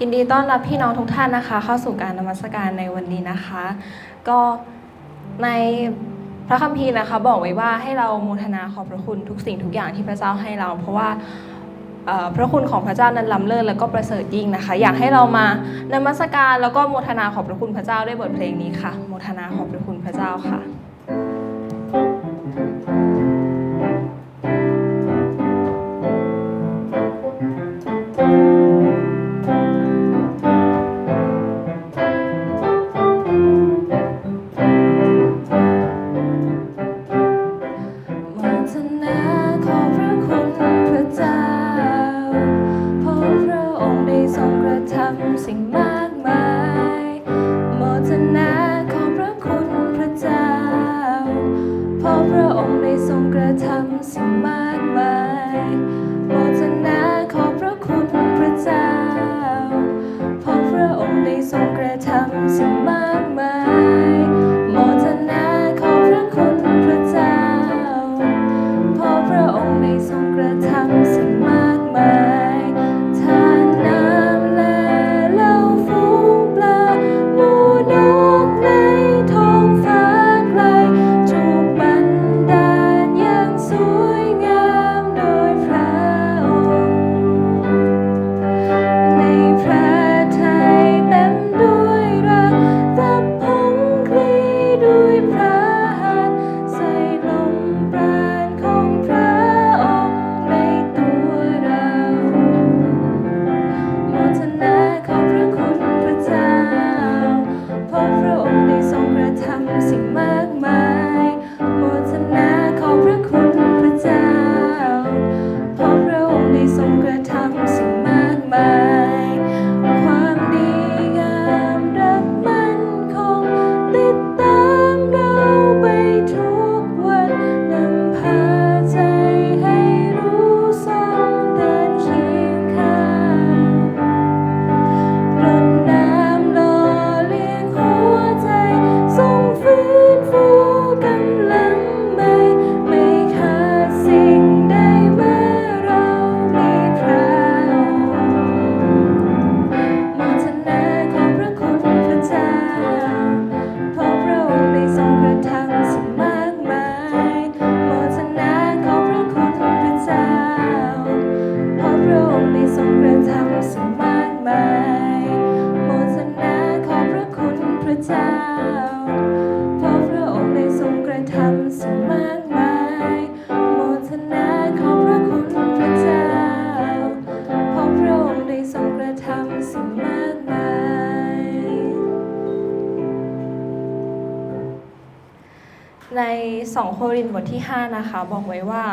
ยินดีต้อนรับพี่น้องทุกท่านนะคะ เข้าสู่การนมัสการในวันนี้นะคะ ก็ในพระคัมภีร์นะคะบอกไว้ว่าให้เราโมทนาขอบพระคุณทุกสิ่งทุกอย่างที่พระเจ้าให้เรา เพราะว่าพระคุณของพระเจ้านั้นล้ำเลิศและก็ประเสริฐยิ่งนะคะ อยากให้เรามานมัสการแล้วก็โมทนาขอบพระคุณพระเจ้าด้วยบทเพลงนี้ค่ะ โมทนาขอบพระคุณพระเจ้าค่ะ ไม่ทรงกระทำสิ่ง 2 โครินธ์บทที่ 5 นะคะ บอกไว้ว่า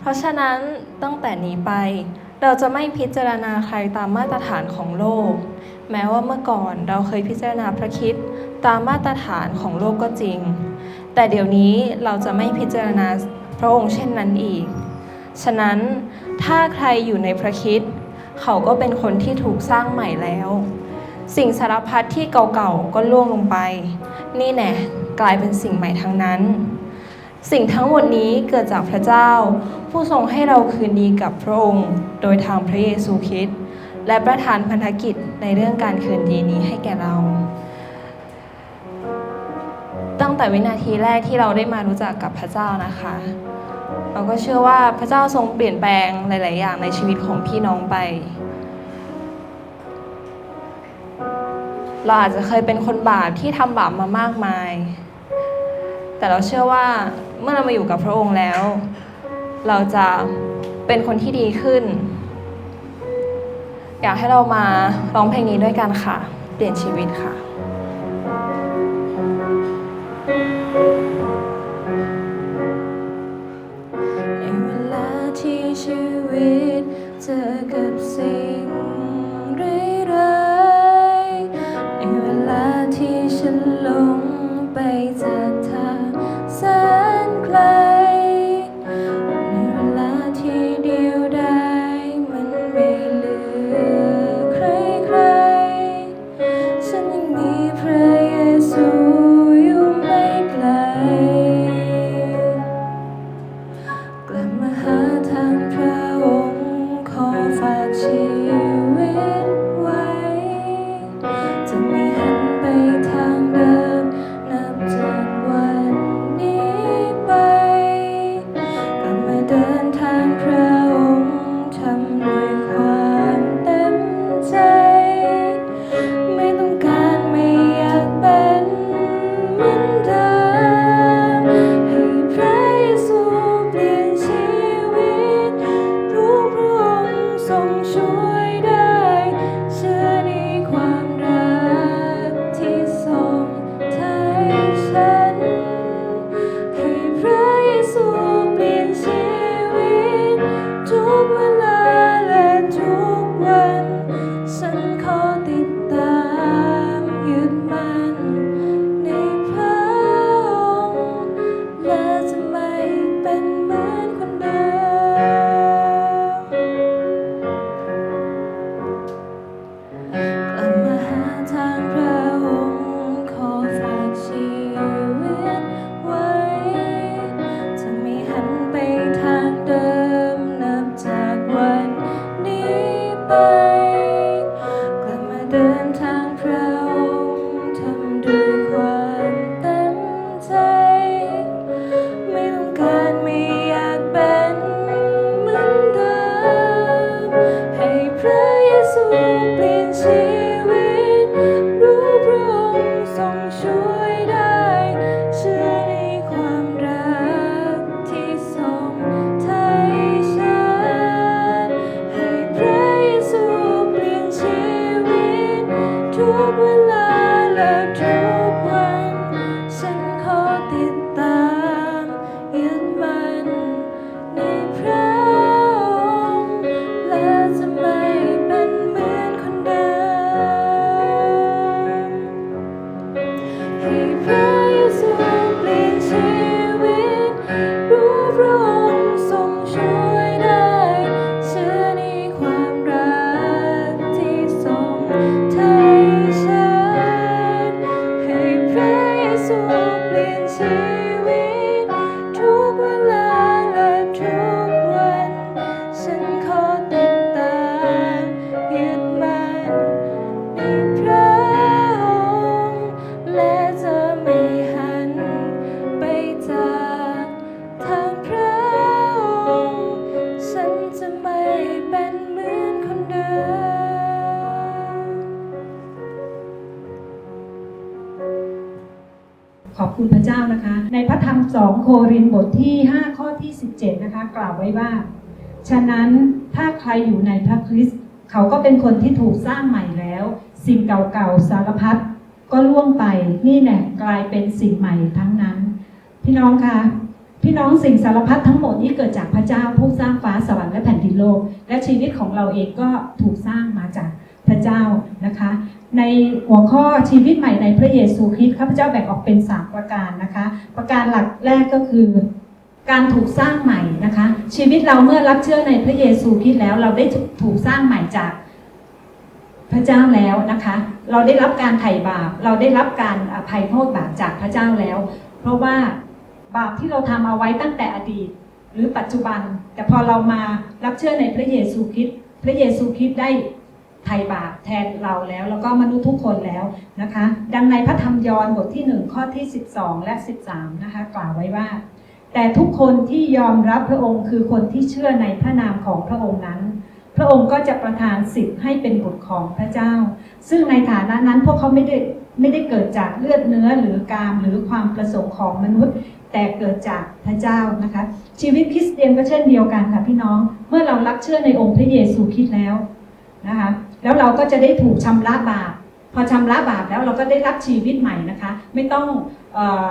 เพราะฉะนั้นตั้งแต่นี้ไป เราจะไม่พิจารณาใครตามมาตรฐานของโลก แม้ว่าเมื่อก่อนเราเคยพิจารณาพระคิดตามมาตรฐานของโลกก็จริง แต่เดี๋ยวนี้เราจะไม่พิจารณาพระองค์เช่นนั้นอีก ฉะนั้นถ้าใครอยู่ในพระคิดเขาก็เป็นคนที่ถูกสร้างใหม่แล้ว สิ่งสารพัดที่เก่าๆก็ล่วงลงไป นี่แน่ กลายเป็นสิ่งใหม่ทั้งนั้น สิ่งทั้งหมดนี้เกิดจากพระเจ้า ผู้ทรงให้เราคืนดีกับพระองค์ โดยทางพระเยซูคริสต์และประทานพันธกิจในเรื่องการคืนดีนี้ให้แก่เรา ตั้งแต่วินาทีแรกที่เราได้มารู้จักกับพระเจ้านะคะ เราก็เชื่อว่าพระเจ้าทรงเปลี่ยนแปลงหลาย ๆ อย่างในชีวิตของพี่น้องไปเราอาจจะเคยเป็นคนบาปที่ทำบาปมามากมาย แต่เราเชื่อว่าเมื่อเรามาอยู่กับพระองค์แล้ว เราจะเป็นคนที่ดีขึ้น อยากให้เรามาร้องเพลงนี้ด้วยกันค่ะ เปลี่ยนชีวิตค่ะ 든 ขอบคุณพระเจ้านะคะ ในพระธรรมสองโครินบทที่ 5 ข้อที่ 17 นะคะ กล่าวไว้ว่า ฉะนั้นถ้าใครอยู่ในพระคริสต์เขาก็เป็นคนที่ถูกสร้างใหม่แล้ว สิ่งเก่าๆสารพัดก็ล่วงไปนี่แน่กลายเป็นสิ่งใหม่ทั้งนั้น พี่น้องคะพี่น้องสิ่งสารพัดทั้งหมดนี้เกิดจากพระเจ้าผู้สร้างฟ้าสวรรค์และแผ่นดินโลก และชีวิตของเราเองก็ถูกสร้างมาจาก พระเจ้านะคะ ในหัวข้อชีวิตใหม่ในพระเยซูคริสต์ข้าพเจ้าแบ่งออกเป็น 3 ประการนะคะ ประการหลักแรกก็คือการถูกสร้างใหม่นะคะ ชีวิตเราเมื่อรับเชื่อในพระเยซูคริสต์แล้วเราได้ถูกสร้างใหม่จากพระเจ้าแล้วนะคะ เราได้รับการไถ่บาป เราได้รับการอภัยโทษบาปจากพระเจ้าแล้ว เพราะว่าบาปที่เราทำเอาไว้ตั้งแต่อดีต หรือปัจจุบัน แต่พอเรามารับเชื่อในพระเยซูคริสต์พระเยซูคริสต์ได้ ไถ่บาปแทนเราแล้ว แล้วก็มนุษย์ทุกคนแล้วนะคะ ดังในพระธรรมยอห์นบทที่ 1 ข้อที่ 12 และ 13 นะคะ กล่าวไว้ว่า แต่ทุกคนที่ยอมรับพระองค์คือคนที่เชื่อในพระนามของพระองค์นั้น พระองค์ก็จะประทานสิทธิ์ให้เป็นบุตรของพระเจ้า ซึ่งในฐานะนั้นพวกเขาไม่ได้ไม่ได้เกิดจากเลือดเนื้อหรือกามหรือความประสงค์ของมนุษย์แต่เกิดจากพระเจ้านะคะ ชีวิตคริสเตียนก็เช่นเดียวกันค่ะพี่น้อง เมื่อเรารับเชื่อในองค์พระเยซูคริสต์แล้วนะคะ แล้วเราก็จะได้ถูกชำระบาป พอชำระบาปแล้วเราก็ได้รับชีวิตใหม่นะคะ ไม่ต้องออ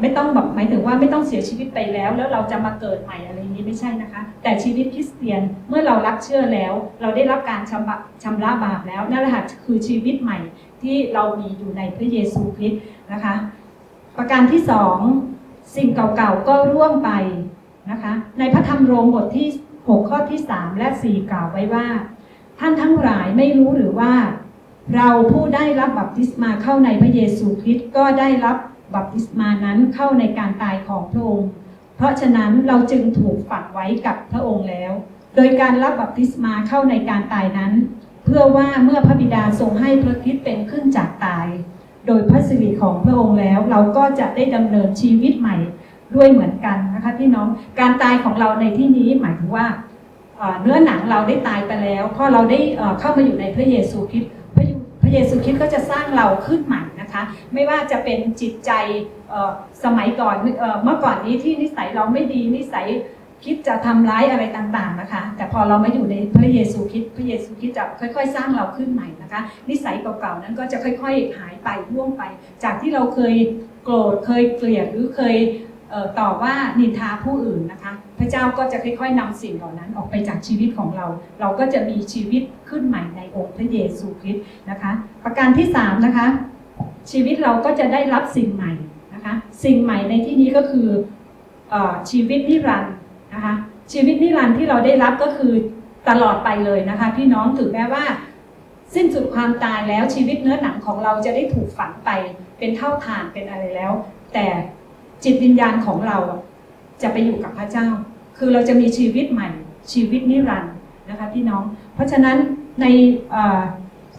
ไม่ต้องแบบหมายถึงว่าไม่ต้องเสียชีวิตไปแล้ว แล้วเราจะมาเกิดใหม่อะไรนี้ไม่ใช่นะคะ แต่ชีวิตคริสเตียนเมื่อเรารับเชื่อแล้ว เราได้รับการชำระชำระบาปแล้วนั่นแหละค่ะคือชีวิตใหม่ที่เรามีอยู่ในพระเยซูคริสต์นะคะ ประการที่สองสิ่งเก่าๆก็ร่วงไปนะคะ ในพระธรรมโรมบทที่ 6 ข้อที่ 3 และ 4 กล่าวไว้ว่า ท่านทั้งหลายไม่รู้หรือว่า เราผู้ได้รับบัพติศมาเข้าในพระเยซูคริสต์ก็ได้รับบัพติศมานั้นเข้าในการตายของพระองค์ เพราะฉะนั้นเราจึงถูกฝังไว้กับพระองค์แล้ว โดยการรับบัพติศมาเข้าในการตายนั้น เพื่อว่าเมื่อพระบิดาทรงให้พระคริสต์เป็นขึ้นจากตาย โดยพระสิริของพระองค์แล้ว เราก็จะได้ดำเนินชีวิตใหม่ด้วยเหมือนกันนะคะพี่น้อง การตายของเราในที่นี้หมายถึงว่า เนื้อหนังเราได้ตายไปแล้วพอเราได้เข้ามาอยู่ในพระเยซูคริสต์พระเยซูคริสต์ก็จะสร้างเราขึ้นใหม่นะคะ ไม่ว่าจะเป็นจิตใจสมัยก่อนเมื่อก่อนนี้ที่นิสัยเราไม่ดีนิสัยคิดจะทำร้ายอะไรต่างๆนะคะ แต่พอเรามาอยู่ในพระเยซูคริสต์พระเยซูคริสต์จะค่อย ๆ สร้างเราขึ้นใหม่นะคะ นิสัยเก่าๆนั้นก็จะค่อย ๆ หายไปร่วงไป จากที่เราเคยโกรธเคยเกลียดหรือเคย ต่อว่านินทาผู้อื่นนะคะ พระเจ้าก็จะค่อยๆนำสิ่งเหล่านั้นออกไปจากชีวิตของเรา เราก็จะมีชีวิตขึ้นใหม่ในองค์พระเยซูคริสต์นะคะ ประการที่3นะคะชีวิตเราก็จะได้รับสิ่งใหม่นะคะ สิ่งใหม่ในที่นี้ก็คือออชีวิตนิรันดร์นะคะ ชีวิตนิรันดร์ที่เราได้รับก็คือตลอดไปเลยนะคะพี่น้องถึงแม้ว่า สิ้นสุดความตายแล้วชีวิตเนื้อหนังของเราจะได้ถูกฝังไปเป็นเท่าฐานเป็นอะไรแล้ว แต่ จิตวิญญาณของเราจะไปอยู่กับพระเจ้า คือเราจะมีชีวิตใหม่ ชีวิตนิรันดร์นะคะพี่น้อง เพราะฉะนั้นใน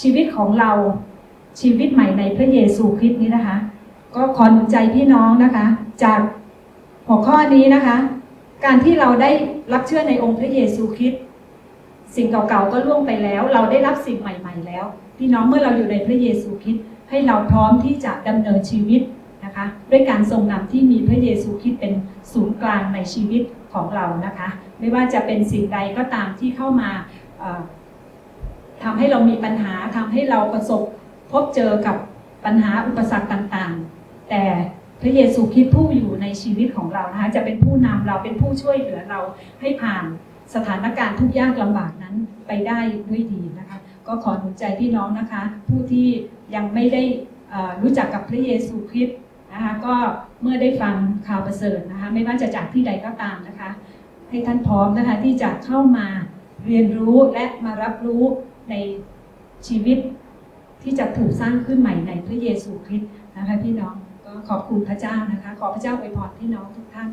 ชีวิตของเราชีวิตใหม่ในพระเยซูคริสต์นี้นะคะ ก็ขอหนุนใจพี่น้องนะคะ จากหัวข้อนี้นะคะ การที่เราได้รับเชื่อในองค์พระเยซูคริสต์สิ่งเก่าๆก็ล่วงไปแล้ว เราได้รับสิ่งใหม่ ๆ แล้ว พี่น้องเมื่อเราอยู่ในพระเยซูคริสต์ให้เราพร้อมที่จะดำเนินชีวิต นะคะด้วยการทรงนำที่มีพระเยซูคริสต์เป็นศูนย์กลางในชีวิตของเรานะคะ ไม่ว่าจะเป็นสิ่งใดก็ตามที่เข้ามาทำให้เรามีปัญหาทำให้เราประสบพบเจอกับปัญหาอุปสรรคต่างๆ แต่พระเยซูคริสต์ผู้อยู่ในชีวิตของเรานะคะจะเป็นผู้นำเราเป็นผู้ช่วยเหลือเราให้ผ่านสถานการณ์ทุกยากลำบากนั้นไปได้ด้วยดีนะคะ ก็ขอหนุนใจพี่น้องนะคะ ผู้ที่ยังไม่ได้รู้จักกับพระเยซูคริสต์ นะคะก็เมื่อได้ฟังข่าวประเสริฐนะคะไม่ว่าจะจากที่ใดก็ตามนะคะ ให้ท่านพร้อมนะคะที่จะเข้ามาเรียนรู้และมารับรู้ในชีวิตที่จะถูกสร้างขึ้นใหม่ในพระเยซูคริสต์นะคะพี่น้องก็ขอบคุณพระเจ้านะคะ ขอพระเจ้าอวยพรพี่น้องทุกท่าน